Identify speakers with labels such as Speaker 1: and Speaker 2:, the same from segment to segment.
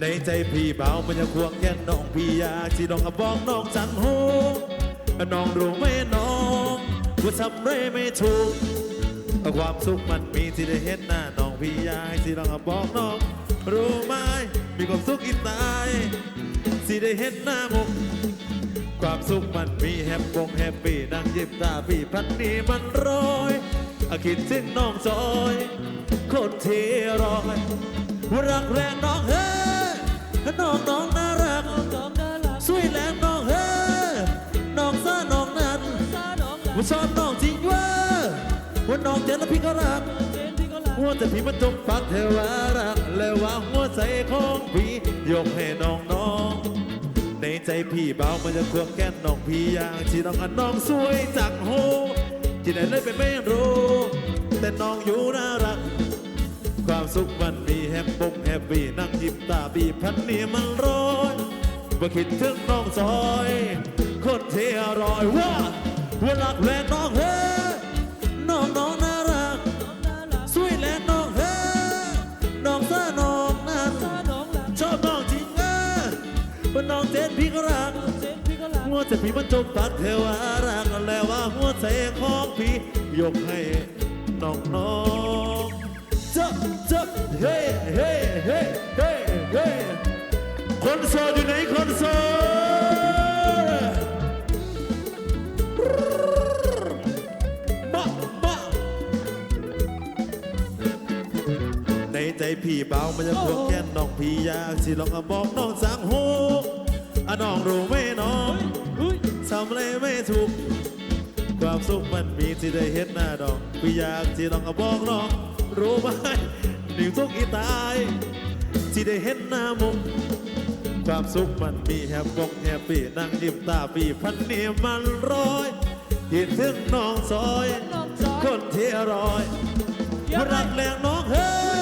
Speaker 1: ในใจพี่เบามันจะควงแค่น้องพี่อยากที่น้องบอกน้องจังหูน้องรู้ไหมน้องว่าทำไรไม่ถูกความสุขมันมีที่ได้เห็นหน้าน้องพี่ยายที่น้องบอกน้องรู้ไหมมีความสุขอีตายที่ได้เห็นหน้ามุกความสุขมันมีแฮปปงแฮปปี้นั่งยิ้มตาพี่พันนี้มันร้อยอคิดถึงน้องจอยคนที่รอยรักแรงน้องเฮ้ ยน้องน้องน่ารัก
Speaker 2: น้องน่ารัก
Speaker 1: สวยแรงน้องเฮ้ยน้องซาน้องนั้น
Speaker 2: ตาน้องรัก
Speaker 1: ว่าชอบน้องจริงว่าว่าน้องเจนแล้วพี่ก็รักหัวแต่พี่มันจงปักเทวารัก และว่าหัวใจของพี่ยกให้น้องน้องในใจพี่เบามันจะควงแก้นน้องพี่อย่างที่น้องอันน้องสวยจังโหที่ไหนเลยเป็นไม่รู้ แต่น้องอยู่น่ารัก ความสุขมันมีแฮปปุกแฮปปี้นั่งยิ้มตาบีพันนี่มันร้อยว่าคิดถึงน้องซอย คนเที่อร่อยว่าเว่าแรงน้องเฮ้น้องน้องน่ารัก
Speaker 2: น้องน่ารัก
Speaker 1: สวยแรงน้องเฮ้น้องซาน้องนั้นชอบน้องจริงเออว่าน้องเจนพี่ก็รักหัวใจพี่มันจมปักเทวารักแล้วว่าหัวใจของพี่ยกให้น้องน้อง เฮ้เฮ้เฮ้เฮ้คนโสดอยู่ไหนคนโสดมามาในใจพี่เบามันจะพวกแค่น้องพี่อยากสิลองเอาบอกน้องสังหูอะน้องรู้ไหมน้อง
Speaker 2: เฮ้ย
Speaker 1: ทำอะไรไม่ถูก ความสุขมันมีที่ได้เห็นหน้าดอ กพี่อยากที่น้องก็บอกน้องรู้ไหมนิ่งทุกอีตาย ที่ได้เห็นหน้ามุมความสุขมันมีแฮปปกแฮปปี้นั่งยิ้มตาปีพันนี่มันร้อยคิดถึงน้องซอย
Speaker 2: น้องจอย
Speaker 1: คนที่อร่อย
Speaker 2: เดี๋ยว
Speaker 1: รักแรงน้องเฮ้อ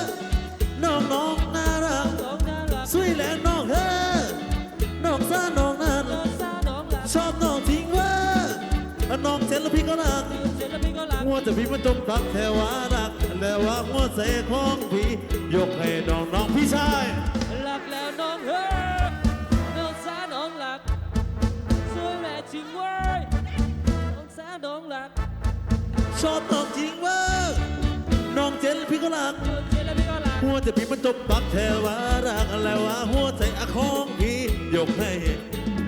Speaker 1: น้องน้องน่ารัก
Speaker 2: น้องน่ารัก
Speaker 1: สวยแรงน้องเฮ้อน้องซาน้องนั้น
Speaker 2: น้องตาน้องรัก
Speaker 1: ชอบ วแต่พี่มันจมปักแค่ว่ารักแล้วว่าหัวใจของพี่ยกให้น้องน้องพี่ชาย
Speaker 2: รักแล้วน้องเฮ้ยน้องสาน้องรักสวยแม่จริงเว้ยน้องสาน้องรัก
Speaker 1: ชอบน้องจริงว่าน้องเจ็นพี่ก็รัก
Speaker 2: เจนแล้วพี่ก็รัก
Speaker 1: หัวแต่พี่มันจมปักแค่ว่ารักแล้วว่าหัวใจของพี่ยกให้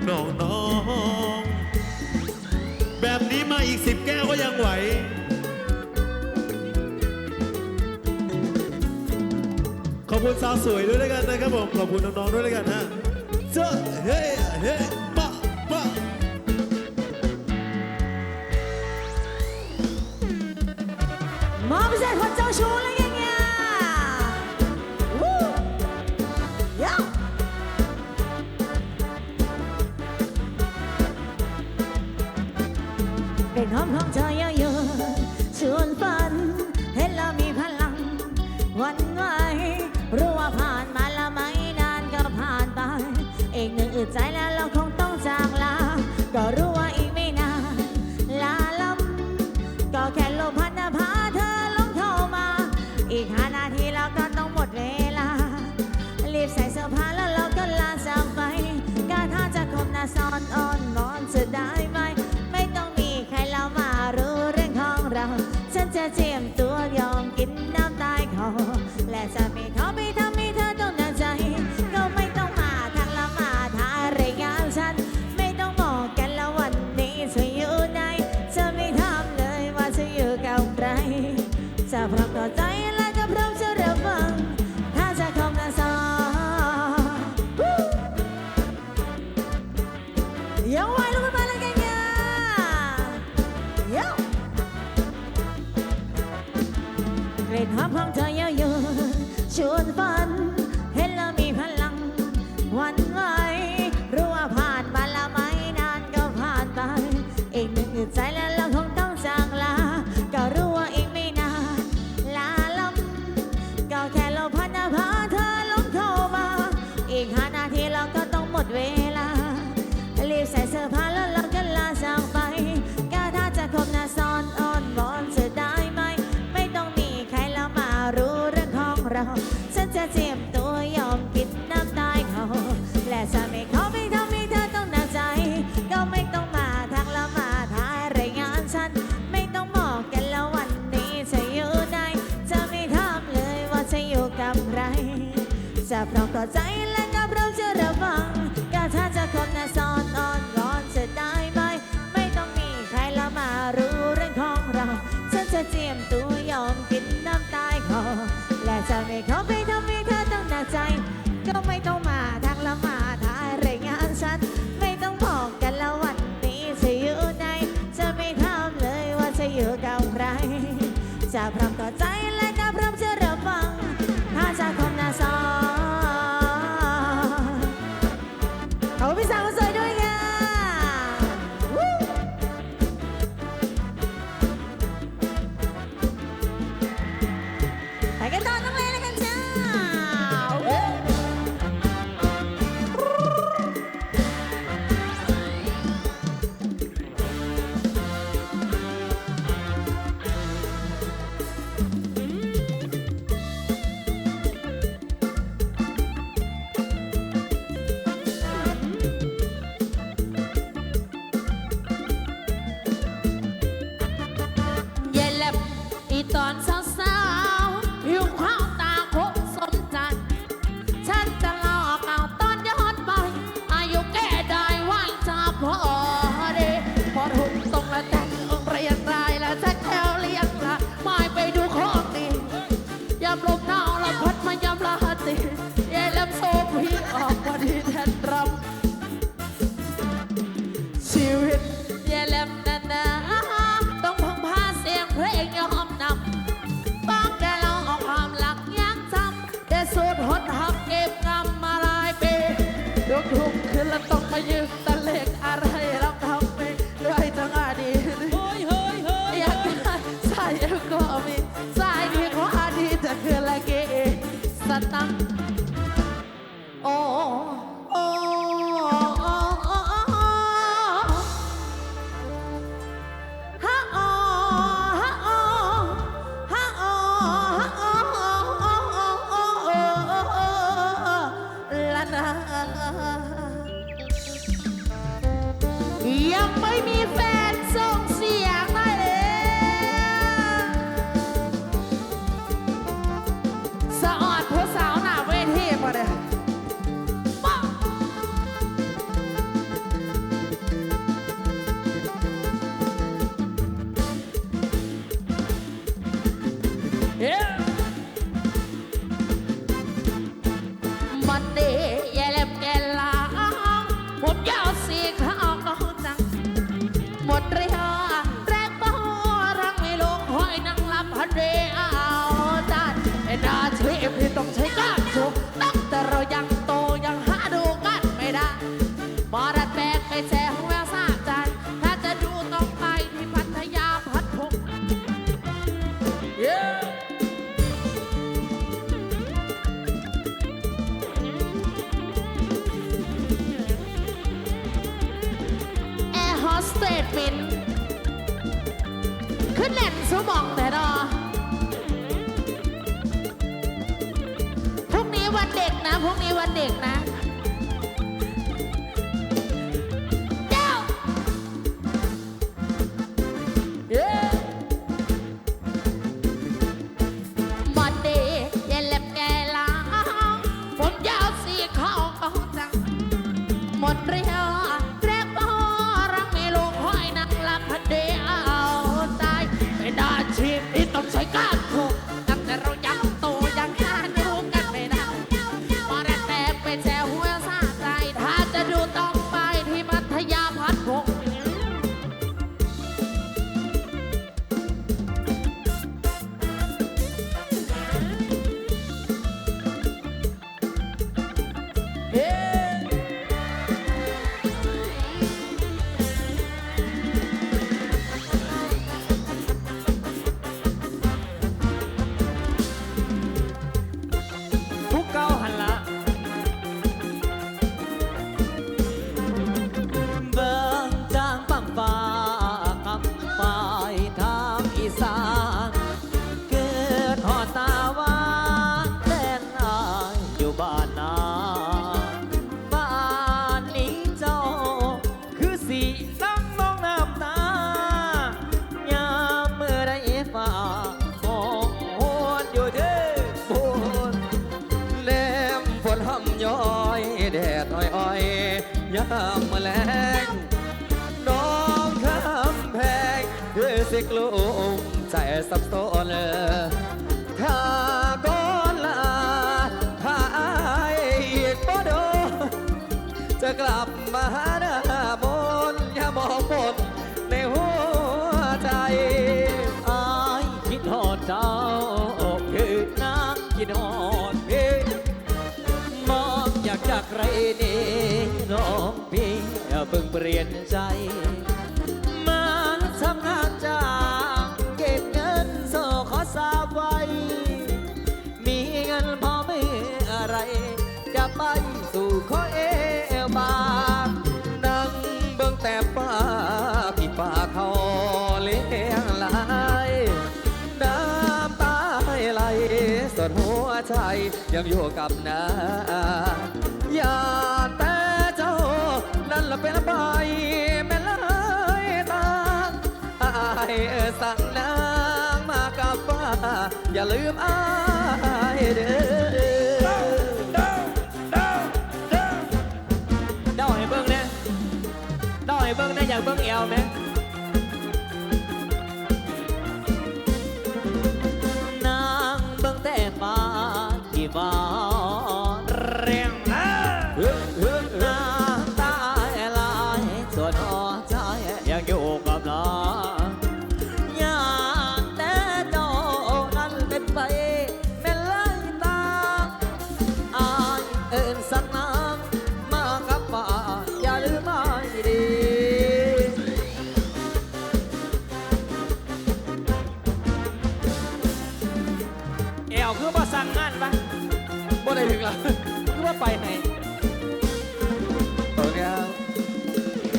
Speaker 1: น้องน้องแบบนี้มาอีกสิบแก้วก็ยังไหว ขอบคุณสาวสวยด้วยแล้วกันนะครับผม ขอบคุณน้องๆด้วยแล้วกันฮะเจ้าเฮ้เฮ้
Speaker 3: รู้ว่าผ่านมาแล้วไม่นานก็ผ่านไปอีกหนึ่งอึดใจแล้วเราคงต้องจากลา ก็รู้ว่าอีกไม่นานลาลำก็แค่ลมพัดนภาเธอลงเข้ามา อีกห้านาทีแล้วก็ต้องหมดเวลา รีบใส่เสื้อผ้าแล้วเราก็ลาจากไปกาถ้าจะคมน้าซ้อนอ่อนมอนจะได้ไหมไม่ต้องมีใครเล่ามารู้เรื่องของเรา ฉันจะเจียมตัว จะเจียมตัวยอมกินน้ำตายขอและจะไม่ขอไปทำให้เธอต้องหนักใจ ก็ไม่ต้องมาทางละมาทายรายงานฉัน ไม่ต้องบอกกันแล้ววันนี้จะอยู่ไหนจะไม่ถามเลยว่าจะอยู่กับใคร จะพร้อมต่อใจและก็พร้อมจะระวัง ถ้าจะคมนาซอขอบคุพี่สาวสวย
Speaker 2: I used to ขึ้นเล่นสูมองแต่ดอพรุ่งนี้วันเด็กนะพรุ่งนี้วันเด็กนะามแมลงน้องข้ามแพง
Speaker 4: ด้วยสิกลุ่มใจสับสนเธอ เพิ่งเปลี่ยนใจ มาทำงานจ้างเก็บเงินโซขอสาบไว้ มีเงินพอไม่อะไร จะไปสู่ขอเอวบางนั่งเบิ่งแต่ป้าพี่ป้าเขาเลี้ยงหลายน้ำตาไหลส่วนหัวใจยังอยู่กับนาอย่าแต่ ละเป็นใบแม่เลยตางอายเออสั่งนางมากับฟ้า อย่าลืมอายเด้อเดาให้เบิ่งนะเดาให้เบิ่งนะอยากเบิ่งเอวไหม